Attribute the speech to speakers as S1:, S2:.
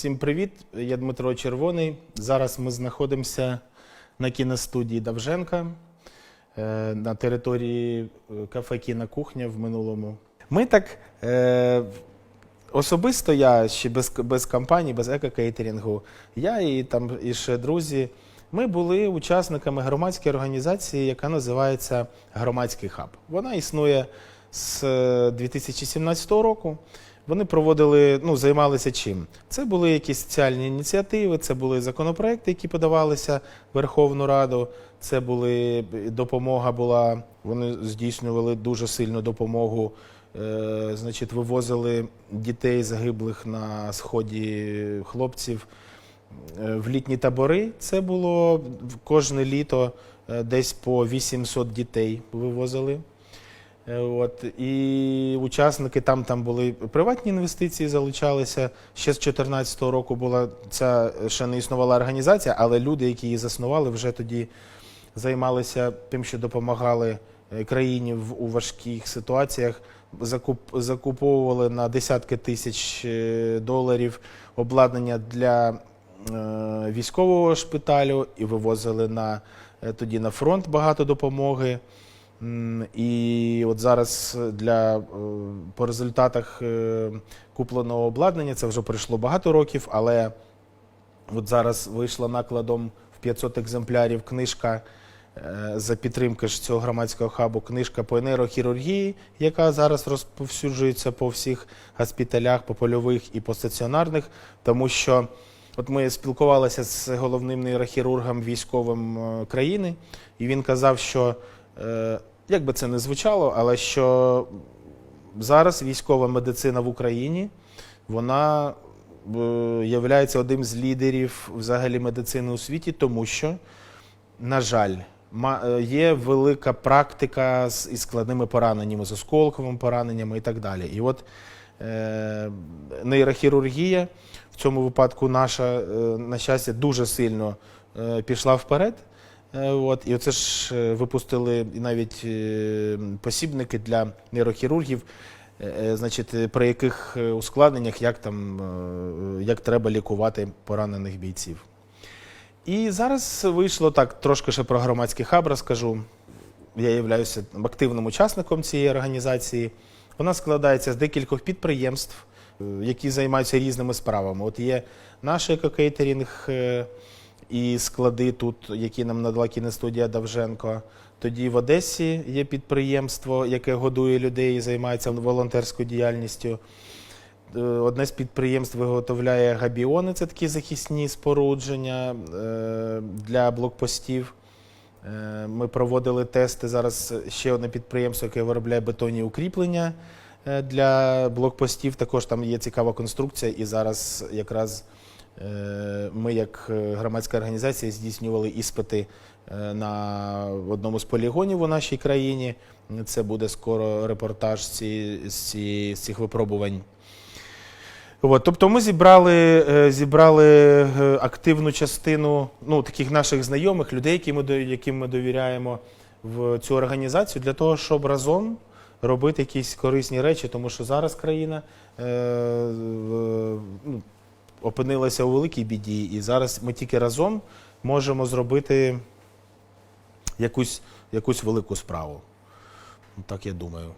S1: Всім привіт! Я Дмитро Червоний. Зараз ми знаходимося на кіностудії Давженка е, на території е, кафе Кіна Кухня в минулому. Ми так е, особисто я ще без, без компанії, без екокейтерінгу, я і там і ще друзі. Ми були учасниками громадської організації, яка називається Громадський хаб. Вона існує з е, 2017 року. Вони проводили, ну, займалися чим? Це були якісь соціальні ініціативи, це були законопроекти, які подавалися в Верховну Раду. Це були допомога була. Вони здійснювали дуже сильну допомогу. Е, значить, вивозили дітей загиблих на сході хлопців е, в літні табори. Це було кожне літо е, десь по 800 дітей вивозили. Е, От, і учасники там, там були приватні інвестиції, залучалися. Ще з 2014 року була ця ще не існувала організація, але люди, які її заснували, вже тоді займалися тим, що допомагали е, країні в, у важких ситуаціях. Закуп, закуповували на десятки тисяч е, доларів обладнання для е, військового шпиталю і вивозили на, тоді на фронт багато допомоги. І от зараз для е, по результатах е, купленого обладнання це вже пройшло багато років, але от зараз вийшла накладом в 500 екземплярів книжка е, за підтримки ж цього громадського хабу, книжка по нейрохірургії, яка зараз розповсюджується по всіх госпіталях, по польових і по стаціонарних, тому що От ми спілкувалися з головним нейрохірургом військовим е, країни, і він казав, що е, як би це не звучало, але що зараз військова медицина в Україні вона є одним з лідерів взагалі медицини у світі, тому що, на жаль, е, є велика практика з із складними пораненнями, з осколковими пораненнями і так далі. І от е, нейрохірургія в цьому випадку наша, е, на щастя, дуже сильно е, пішла вперед. Е, От, і оце ж е, випустили навіть е, посібники для нейрохірургів, значить, при яких ускладненнях, як, там, як треба лікувати поранених бійців. І зараз вийшло так, трошки ще про громадський хаб розкажу. Я являюся активним учасником цієї організації. Вона складається з декількох підприємств, які займаються різними справами. От є наш екокейтерінг і склади тут, які нам надала кіностудія Давженко. Тоді в Одесі є підприємство, яке годує людей і займається волонтерською діяльністю. Е, Одне з підприємств виготовляє габіони, це такі захисні спорудження е, для блокпостів. Е, Ми проводили тести. Зараз ще одне підприємство, яке виробляє бетонні укріплення для блокпостів. Також там є цікава конструкція, і зараз якраз ми, як е, громадська організація, здійснювали іспити е, на одному з полігонів у нашій країні. Це буде скоро репортаж з, цих випробувань. От, тобто ми зібрали, е, зібрали е, активну частину ну, таких наших знайомих, людей, які ми, яким ми довіряємо в цю організацію, для того, щоб разом робити якісь корисні речі, тому що зараз країна е, ну, опинилася у великій біді, і зараз ми тільки разом можемо зробити якусь, якусь велику справу. Так я думаю.